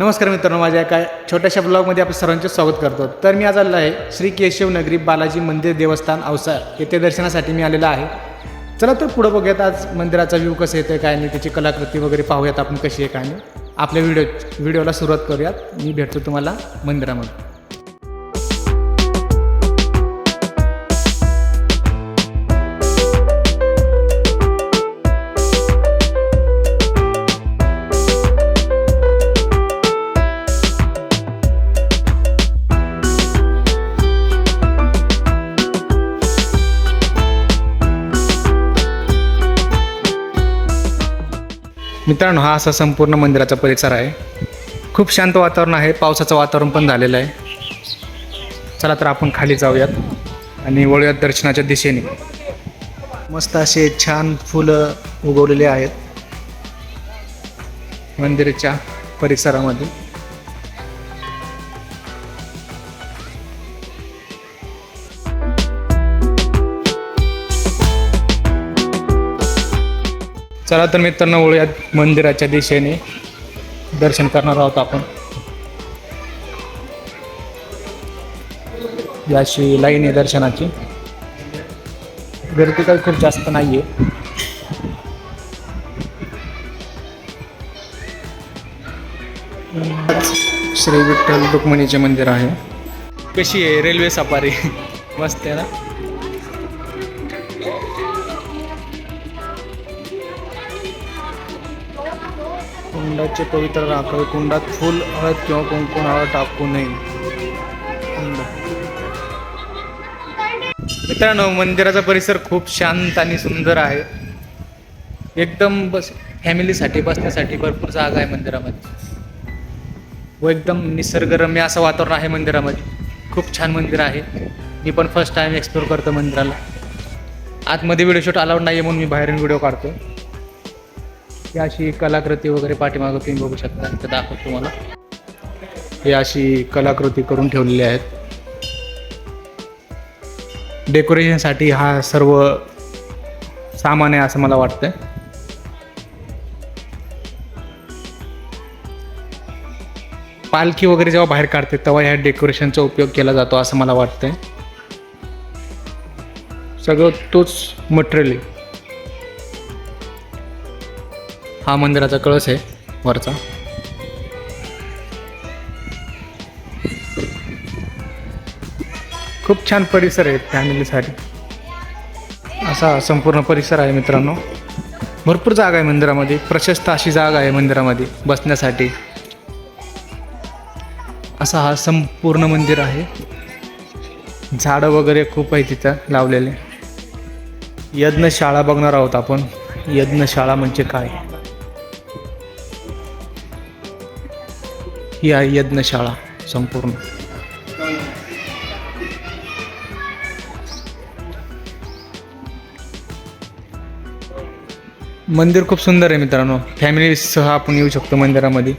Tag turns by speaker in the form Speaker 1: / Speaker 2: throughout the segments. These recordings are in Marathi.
Speaker 1: नमस्कार मित्रांनो माझ्या एका छोट्याशा ब्लॉगमध्ये आपलं सर्वांचे स्वागत करतो. तर मी आज आलेलो आहे श्री केशव नगरी बालाजी मंदिर देवस्थान अवसर येथे दर्शनासाठी मी आलेलो आहे. चला तर पुढं बघूयात आज मंदिराचा व्ह्यू कसं येतं काय नाही त्याची कलाकृती वगैरे पाहूयात आपण कशी आहे काय नाही. आपल्या व्हिडिओ व्हिडिओला सुरुवात करूयात. मी भेटतो तुम्हाला मंदिरामध्ये मित्रांनो हा असा संपूर्ण मंदिराचा परिसर आहे. खूप शांत वातावरण आहे पावसाचं वातावरण पण झालेलं आहे. चला तर आपण खाली जाऊयात आणि वळूयात दर्शनाच्या दिशेने. मस्त असे छान फुलं उगवलेले आहेत मंदिराच्या परिसरामध्ये. चला तर मित्रांनो वळूयात मंदिराच्या दिशेने. दर्शन करणार आहोत आपण. याशी लाईन आहे दर्शनाची. गर्दी काही खूप जास्त नाही आहे श्री विठ्ठल रुक्मिणीचे मंदिर आहे. कशी आहे? Railway safari. मस्त आहे ना? कुंडाचे पवित्र राखावे कुंडात फुल हळद किंवा कुंकुम हळद टाकू नये. मित्रांनो मंदिराचा परिसर खूप शांत आणि सुंदर आहे. एकदम बस फॅमिलीसाठी बसण्यासाठी भरपूर जागा आहे मंदिरामध्ये. व एकदम निसर्गरम्य असं वातावरण आहे मंदिरामध्ये. खूप छान मंदिर आहे. मी पण फर्स्ट टाइम एक्सप्लोर करतो मंदिराला. आतमध्ये व्हिडिओ शूट अलाउड नाही म्हणून मी बाहेरून व्हिडिओ काढतो ही अशी कलाकृती वगैरे पाठीमागं तुम्ही बघू शकता. इथं दाखवतो तुम्हाला. हे अशी कलाकृती करून ठेवलेली आहेत. डेकोरेशनसाठी हा सर्व सामान आहे असं मला वाटतंय. पालखी वगैरे जेव्हा बाहेर काढते तेव्हा ह्या डेकोरेशनचा उपयोग केला जातो असं मला वाटतंय. सगळं तोच मटेरियल हा मंदिराचा कळस आहे वरचा. खूप छान परिसर आहे फॅमिलीसाठी. असा संपूर्ण परिसर आहे मित्रांनो. भरपूर जागा आहे मंदिरामध्ये. प्रशस्त अशी जागा आहे मंदिरामध्ये बसण्यासाठी. असा हा संपूर्ण मंदिर आहे. झाडं वगैरे खूप आहे तिथं लावलेले. यज्ञशाळा बघणार आहोत आपण. यज्ञशाळा म्हणजे काय? ही आहे यज्ञशाळा संपूर्ण. मंदिर खूप सुंदर आहे मित्रांनो. फॅमिलीसह आपण येऊ शकतो मंदिरामध्ये.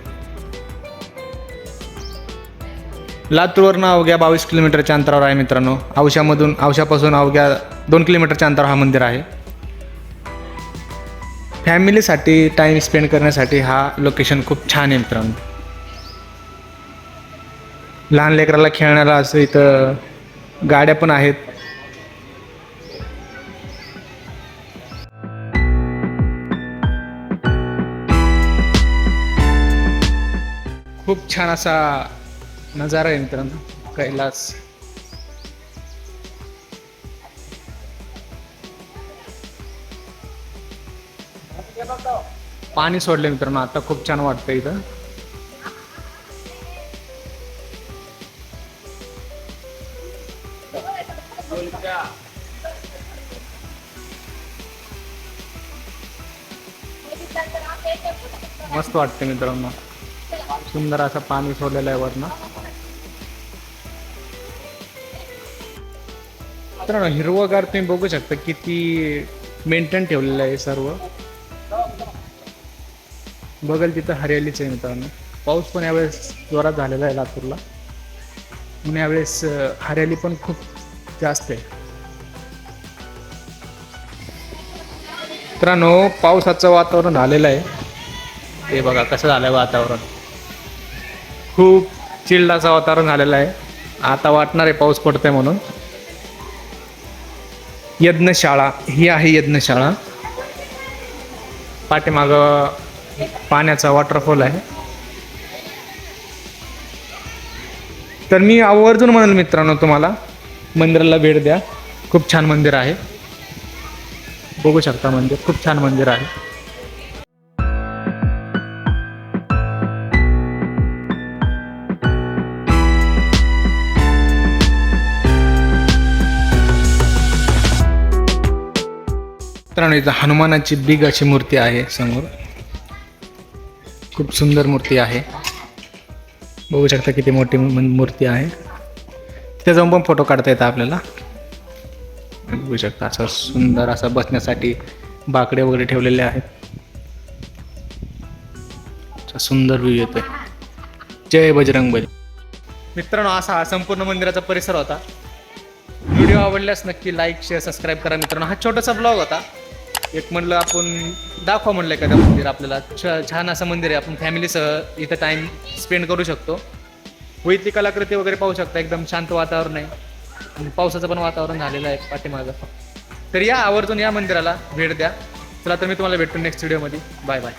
Speaker 1: लातूरवरनं अवघ्या बावीस किलोमीटरच्या अंतरावर आहे मित्रांनो. औशामधून औशापासून अवघ्या दोन किलोमीटरच्या अंतरावर हा मंदिर आहे. फॅमिलीसाठी टाईम स्पेंड करण्यासाठी हा लोकेशन खूप छान आहे मित्रांनो. लहान लेकराला खेळण्याला असं इथं गाड्या पण आहेत. खूप छान असा नजारा आहे मित्रांनो कैलास. पाणी सोडले मित्रांनो आता खूप छान वाटतं इथं. मस्त वाटते मित्रांनो. सुंदर असं पाणी सोडलेलं आहे वरनं. मित्रांनो हिरवगार तुम्ही बघू शकता किती मेंटेन ठेवलेलं आहे सर्व. बघल तिथं हरियालीच आहे मित्रांनो. पाऊस पण यावेळेस जोरात झालेला आहे लातूरला. म्हणून यावेळेस हरियाली पण खूप जास्त आहे. मित्रांनो पावसाचं वातावरण झालेलं आहे. ते बघा कसं झालं वातावरण. खूप चिल्डाचं वातावरण झालेलं आहे. आता वाटणार आहे पाऊस पडतोय म्हणून. यज्ञशाळा ही आहे यज्ञशाळा. पाठीमाग पाण्याचा वॉटरफॉल आहे. तर मी आवर्जून म्हणाल मित्रांनो तुम्हाला मंदिराला भेट द्या. खूप छान मंदिर आहे. बघू शकता मंदिर. खूप छान मंदिर आहे. मित्रांनो इथं हनुमानाची बिग अशी मूर्ती आहे समोर. खूप सुंदर मूर्ती आहे. बघू शकता किती मोठी मूर्ती आहे. तिथे जाऊन पण फोटो काढता येतात आपल्याला. बघू शकता असं सुंदर असं बसण्यासाठी बाकडे वगैरे ठेवलेले आहेत. सुंदर व्ह्यू येतोय. जय बजरंग बली. मित्रांनो असा हा संपूर्ण मंदिराचा परिसर होता. व्हिडिओ आवडल्यास नक्की लाईक शेअर सबस्क्राईब करा मित्रांनो. हा छोटासा ब्लॉग होता. एक म्हणलं आपण दाखवा म्हणलं एखादं मंदिर आपल्याला. छ- छान असं मंदिर आहे. आपण फॅमिलीसह इथं टाइम स्पेंड करू शकतो. व इथली कलाकृती वगैरे पाहू शकता. एकदम शांत वातावरण आहे. आणि पावसाचं पण वातावरण झालेलं आहे पाठीमागं. तर या आवर्जून या मंदिराला भेट द्या. चला तर मी तुम्हाला भेटतो नेक्स्ट व्हिडिओमध्ये बाय बाय